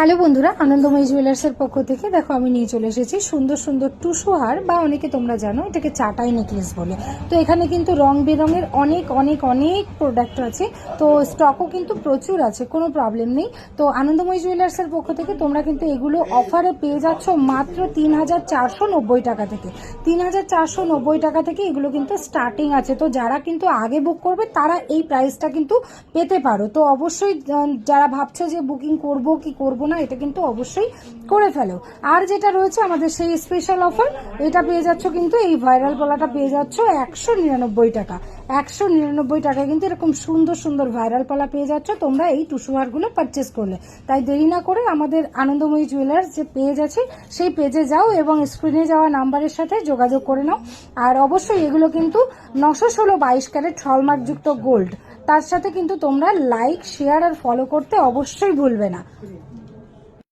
Hello বন্ধুরা, আনন্দময়ী জুয়েলার্সের পক্ষ থেকে দেখো আমি নিয়ে চলে এসেছি সুন্দর সুন্দর টুসু হার বা অনেকে তোমরা জানো এটাকে চাটাই নেকলেস বলে। তো এখানে কিন্তু রং বেরঙের অনেক অনেক অনেক প্রোডাক্ট আছে। তো স্টকও কিন্তু প্রচুর আছে, কোনো প্রবলেম নেই। তো আনন্দময়ী জুয়েলার্সের পক্ষ থেকে তোমরা কিন্তু এগুলো অফারে পেয়ে যাচ্ছ মাত্র তিন হাজার চারশো নব্বই টাকা থেকে। তিন হাজার চারশো নব্বই টাকা থেকে এগুলো কিন্তু স্টার্টিং আছে। তো যারা কিন্তু আগে বুক করবে, তারা এই প্রাইসটা কিন্তু পেতে পারো। তো অবশ্যই যারা ভাবছ যে বুকিং করব কি করব না, এটা কিন্তু অবশ্যই করে ফেলো। আর যেটা রয়েছে আমাদের সেই স্পেশাল অফার এটা পেয়ে যাচ্ছ কিন্তু এই ভাইরাল পলাটা পেয়ে যাচ্ছ একশো নিরানব্বই টাকা। একশো নিরানব্বই টাকায় কিন্তু এরকম সুন্দর সুন্দর ভাইরাল পলা পেয়ে যাচ্ছ, তোমরা এই টুসুহারগুলো পারচেস করলে। তাই দেরি না করে আমাদের আনন্দময়ী জুয়েলার্স যে পেজ আছে, সেই পেজে যাও এবং স্ক্রিনে যাওয়া নাম্বারের সাথে যোগাযোগ করে নাও। আর অবশ্যই এগুলো কিন্তু নশো ষোলো বাইশ ক্যারেট হলমার্কযুক্ত গোল্ড তার সাথে কিন্তু তোমরা লাইক শেয়ার আর ফলো করতে অবশ্যই ভুলবে না।